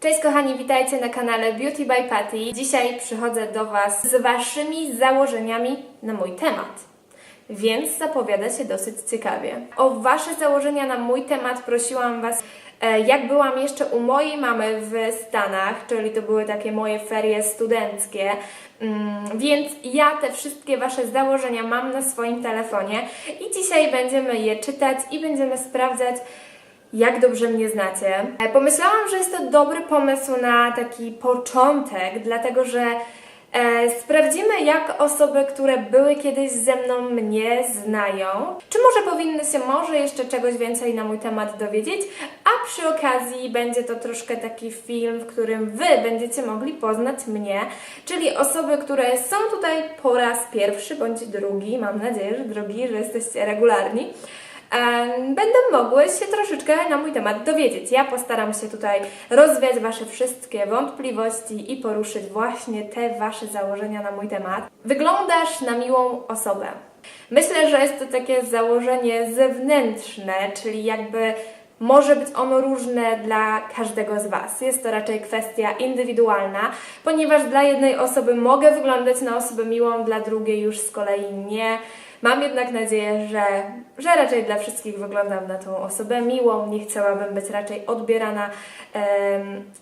Cześć kochani, witajcie na kanale Beauty by Patty. Dzisiaj przychodzę do Was z Waszymi założeniami na mój temat. Więc zapowiada się dosyć ciekawie. O Wasze założenia na mój temat prosiłam Was, jak byłam jeszcze u mojej mamy w Stanach, czyli to były takie moje ferie studenckie. Mm, Więc ja te wszystkie Wasze założenia mam na swoim telefonie i dzisiaj będziemy je czytać i będziemy sprawdzać, jak dobrze mnie znacie. E, Pomyślałam, że jest to dobry pomysł na taki początek, dlatego że e, sprawdzimy, jak osoby, które były kiedyś ze mną, mnie znają. Czy może powinny się może jeszcze czegoś więcej na mój temat dowiedzieć, a przy okazji będzie to troszkę taki film, w którym Wy będziecie mogli poznać mnie, czyli osoby, które są tutaj po raz pierwszy bądź drugi, mam nadzieję, że drugi, że jesteście regularni będą mogły się troszeczkę na mój temat dowiedzieć. Ja postaram się tutaj rozwiać Wasze wszystkie wątpliwości i poruszyć właśnie te Wasze założenia na mój temat. Wyglądasz na miłą osobę. Myślę, że jest to takie założenie zewnętrzne, czyli jakby może być ono różne dla każdego z Was. Jest to raczej kwestia indywidualna, ponieważ dla jednej osoby mogę wyglądać na osobę miłą, dla drugiej już z kolei nie. Mam jednak nadzieję, że, że raczej dla wszystkich wyglądam na tą osobę miłą. Nie chciałabym być raczej odbierana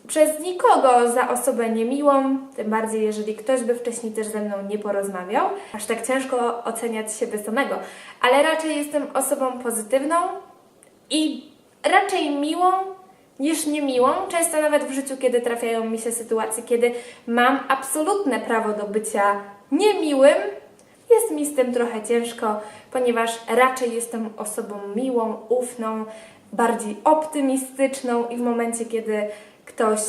przez nikogo za osobę niemiłą, tym bardziej jeżeli ktoś by wcześniej też ze mną nie porozmawiał. Aż tak ciężko oceniać siebie samego, ale raczej jestem osobą pozytywną i raczej miłą niż niemiłą. Często nawet w życiu, kiedy trafiają mi się sytuacje, kiedy mam absolutne prawo do bycia niemiłym, jest mi z tym trochę ciężko, ponieważ raczej jestem osobą miłą, ufną, bardziej optymistyczną i w momencie, kiedy ktoś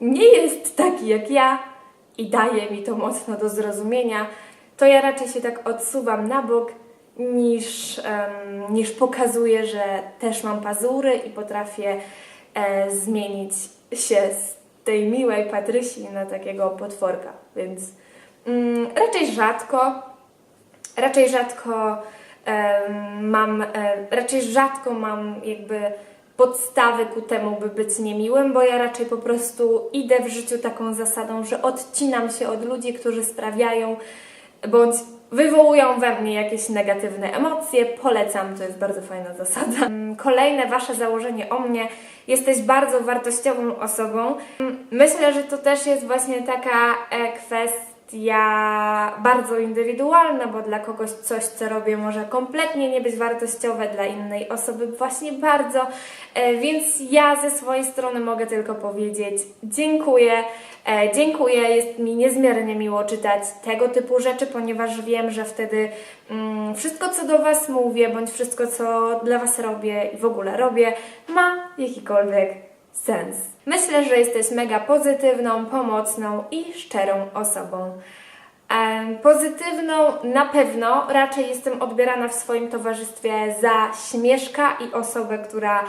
nie jest taki jak ja i daje mi to mocno do zrozumienia, to ja raczej się tak odsuwam na bok, niż, em, niż pokazuję, że też mam pazury i potrafię e, zmienić się z tej miłej Patrysi na takiego potworka. Więc raczej rzadko, raczej rzadko mam, raczej rzadko mam jakby podstawy ku temu, by być niemiłym, bo ja raczej po prostu idę w życiu taką zasadą, że odcinam się od ludzi, którzy sprawiają bądź wywołują we mnie jakieś negatywne emocje. Polecam, to jest bardzo fajna zasada. Mm, Kolejne Wasze założenie o mnie. Jesteś bardzo wartościową osobą. Mm, Myślę, że to też jest właśnie taka e, kwestia bardzo indywidualna, bo dla kogoś coś, co robię, może kompletnie nie być wartościowe, dla innej osoby właśnie bardzo. E, Więc ja ze swojej strony mogę tylko powiedzieć dziękuję. E, Dziękuję, jest mi niezmiernie miło czytać tego typu rzeczy, ponieważ wiem, że wtedy mm, wszystko, co do Was mówię, bądź wszystko, co dla Was robię i w ogóle robię, ma jakikolwiek sens. Myślę, że jesteś mega pozytywną, pomocną i szczerą osobą. Pozytywną na pewno raczej jestem odbierana w swoim towarzystwie za śmieszka i osobę, która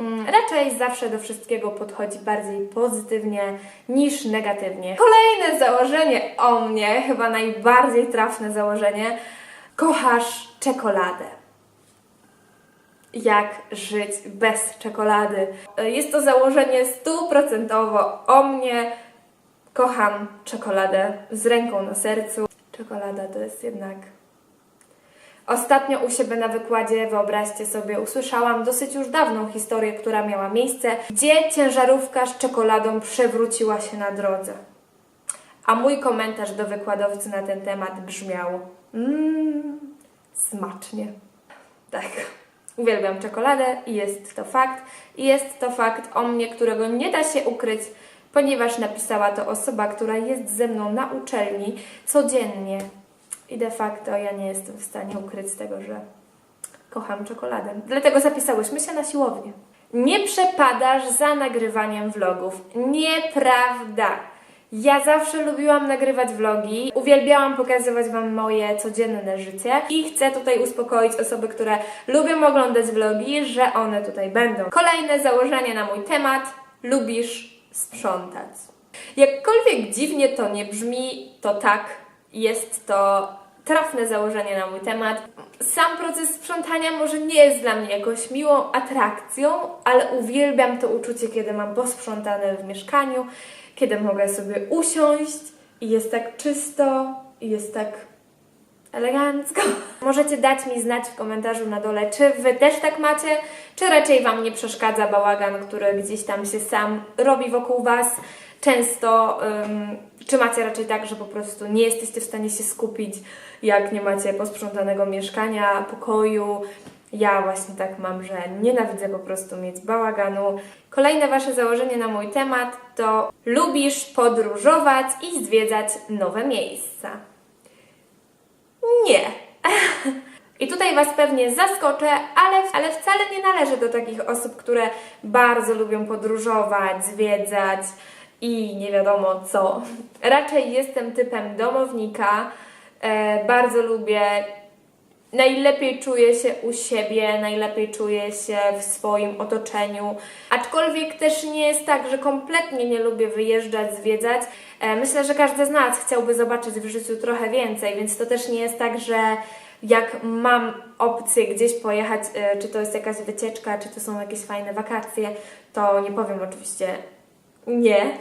mm, raczej zawsze do wszystkiego podchodzi bardziej pozytywnie niż negatywnie. Kolejne założenie o mnie, chyba najbardziej trafne założenie. Kochasz czekoladę jak żyć bez czekolady. Jest to założenie stuprocentowo o mnie. Kocham czekoladę z ręką na sercu. Czekolada to jest jednak. Ostatnio u siebie na wykładzie, wyobraźcie sobie, usłyszałam dosyć już dawną historię, która miała miejsce, gdzie ciężarówka z czekoladą przewróciła się na drodze. A mój komentarz do wykładowcy na ten temat brzmiał: Mmm, smacznie. Tak. Uwielbiam czekoladę i jest to fakt. I jest to fakt o mnie, którego nie da się ukryć, ponieważ napisała to osoba, która jest ze mną na uczelni codziennie. I de facto ja nie jestem w stanie ukryć tego, że kocham czekoladę. Dlatego zapisałyśmy się na siłownię. Nie przepadasz za nagrywaniem vlogów. Nieprawda. Ja zawsze lubiłam nagrywać vlogi, uwielbiałam pokazywać Wam moje codzienne życie i chcę tutaj uspokoić osoby, które lubią oglądać vlogi, że one tutaj będą. Kolejne założenie na mój temat. Lubisz sprzątać. Jakkolwiek dziwnie to nie brzmi, to tak, jest to trafne założenie na mój temat. Sam proces sprzątania może nie jest dla mnie jakąś miłą atrakcją, ale uwielbiam to uczucie, kiedy mam posprzątane w mieszkaniu, kiedy mogę sobie usiąść i jest tak czysto i jest tak elegancko. Możecie dać mi znać w komentarzu na dole, czy Wy też tak macie, czy raczej Wam nie przeszkadza bałagan, który gdzieś tam się sam robi wokół Was. Często, czy macie raczej tak, że po prostu nie jesteście w stanie się skupić, jak nie macie posprzątanego mieszkania, pokoju. Ja właśnie tak mam, że nienawidzę po prostu mieć bałaganu. Kolejne Wasze założenie na mój temat to lubisz podróżować i zwiedzać nowe miejsca. Nie. I tutaj Was pewnie zaskoczę, ale, ale wcale nie należę do takich osób, które bardzo lubią podróżować, zwiedzać i nie wiadomo co. Raczej jestem typem domownika. E, bardzo lubię najlepiej czuję się u siebie, najlepiej czuję się w swoim otoczeniu. Aczkolwiek też nie jest tak, że kompletnie nie lubię wyjeżdżać, zwiedzać. E, Myślę, że każdy z nas chciałby zobaczyć w życiu trochę więcej, więc to też nie jest tak, że jak mam opcję gdzieś pojechać, e, czy to jest jakaś wycieczka, czy to są jakieś fajne wakacje, to nie powiem oczywiście nie,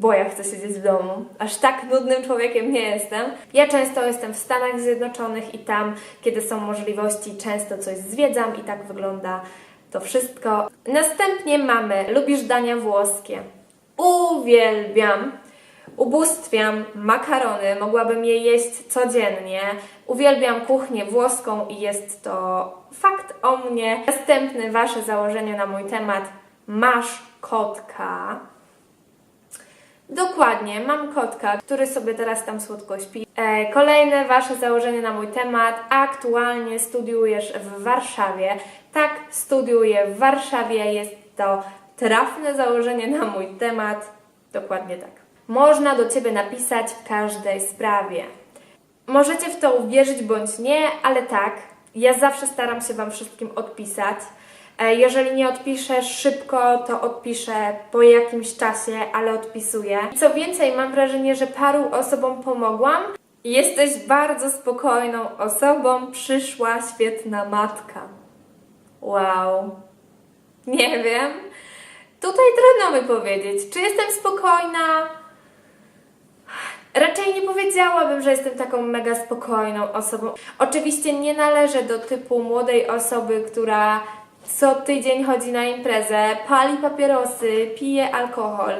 bo ja chcę siedzieć w domu. Aż tak nudnym człowiekiem nie jestem. Ja często jestem w Stanach Zjednoczonych i tam, kiedy są możliwości, często coś zwiedzam i tak wygląda to wszystko. Następnie mamy, lubisz dania włoskie. Uwielbiam. Ubóstwiam makarony, mogłabym je jeść codziennie. Uwielbiam kuchnię włoską i jest to fakt o mnie. Następny Wasze założenie na mój temat. Masz kotka. Dokładnie, mam kotka, który sobie teraz tam słodko śpi. E, kolejne Wasze założenie na mój temat. Aktualnie studiujesz w Warszawie. Tak, studiuję w Warszawie. Jest to trafne założenie na mój temat. Dokładnie tak. Można do Ciebie napisać w każdej sprawie. Możecie w to uwierzyć bądź nie, ale tak, ja zawsze staram się Wam wszystkim odpisać. E, Jeżeli nie odpiszę szybko, to odpiszę po jakimś czasie, ale odpisuję. Co więcej, mam wrażenie, że paru osobom pomogłam. Jesteś bardzo spokojną osobą, przyszła świetna matka. Wow. Nie wiem. Tutaj trudno mi powiedzieć, czy jestem spokojna. Raczej nie powiedziałabym, że jestem taką mega spokojną osobą. Oczywiście nie należę do typu młodej osoby, która co tydzień chodzi na imprezę, pali papierosy, pije alkohol.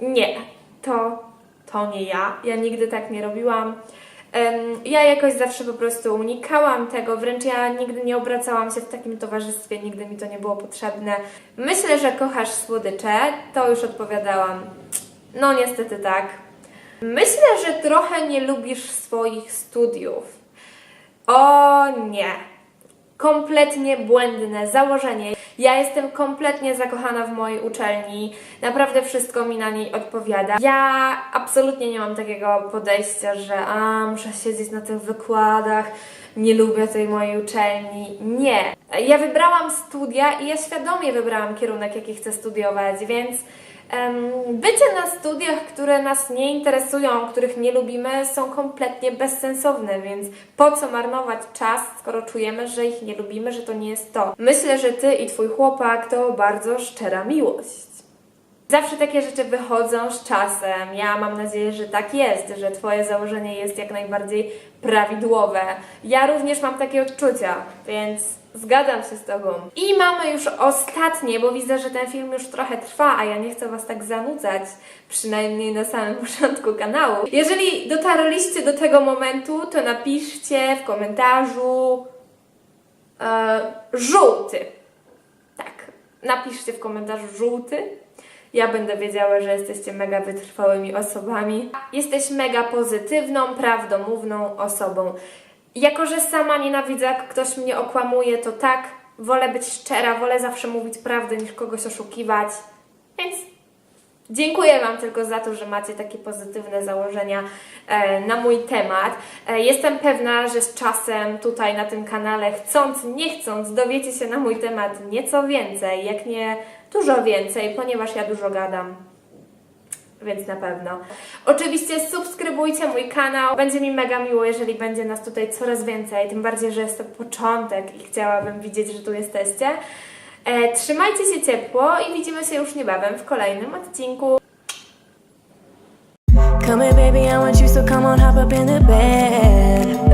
Nie, to, to nie ja. Ja nigdy tak nie robiłam. Ja jakoś zawsze po prostu unikałam tego, wręcz ja nigdy nie obracałam się w takim towarzystwie, nigdy mi to nie było potrzebne. Myślę, że kochasz słodycze, to już odpowiadałam. No niestety tak. Myślę, że trochę nie lubisz swoich studiów. O nie. Kompletnie błędne założenie. Ja jestem kompletnie zakochana w mojej uczelni. Naprawdę wszystko mi na niej odpowiada. Ja absolutnie nie mam takiego podejścia, że a, muszę siedzieć na tych wykładach, nie lubię tej mojej uczelni. Nie. Ja wybrałam studia i ja świadomie wybrałam kierunek, jaki chcę studiować, więc Bycie na studiach, które nas nie interesują, których nie lubimy, są kompletnie bezsensowne, więc po co marnować czas, skoro czujemy, że ich nie lubimy, że to nie jest to. Myślę, że ty i twój chłopak to bardzo szczera miłość. Zawsze takie rzeczy wychodzą z czasem. Ja mam nadzieję, że tak jest, że Twoje założenie jest jak najbardziej prawidłowe. Ja również mam takie odczucia, więc zgadzam się z Tobą. I mamy już ostatnie, bo widzę, że ten film już trochę trwa, a ja nie chcę Was tak zanudzać, przynajmniej na samym początku kanału. Jeżeli dotarliście do tego momentu, to napiszcie w komentarzu e, żółty. Tak, napiszcie w komentarzu żółty. Ja będę wiedziała, że jesteście mega wytrwałymi osobami. Jesteś mega pozytywną, prawdomówną osobą. Jako, że sama nienawidzę, jak ktoś mnie okłamuje, to tak, wolę być szczera, wolę zawsze mówić prawdę, niż kogoś oszukiwać. Więc Dziękuję Wam tylko za to, że macie takie pozytywne założenia e, na mój temat. E, jestem pewna, że z czasem tutaj na tym kanale, chcąc, nie chcąc, dowiecie się na mój temat nieco więcej, jak nie dużo więcej, ponieważ ja dużo gadam. więc na pewno. Oczywiście subskrybujcie mój kanał. Będzie mi mega miło, jeżeli będzie nas tutaj coraz więcej, tym bardziej, że jest to początek i chciałabym widzieć, że tu jesteście. E, trzymajcie się ciepło i widzimy się już niebawem w kolejnym odcinku. Come here, baby, I want you, so come on, hop up in the bed.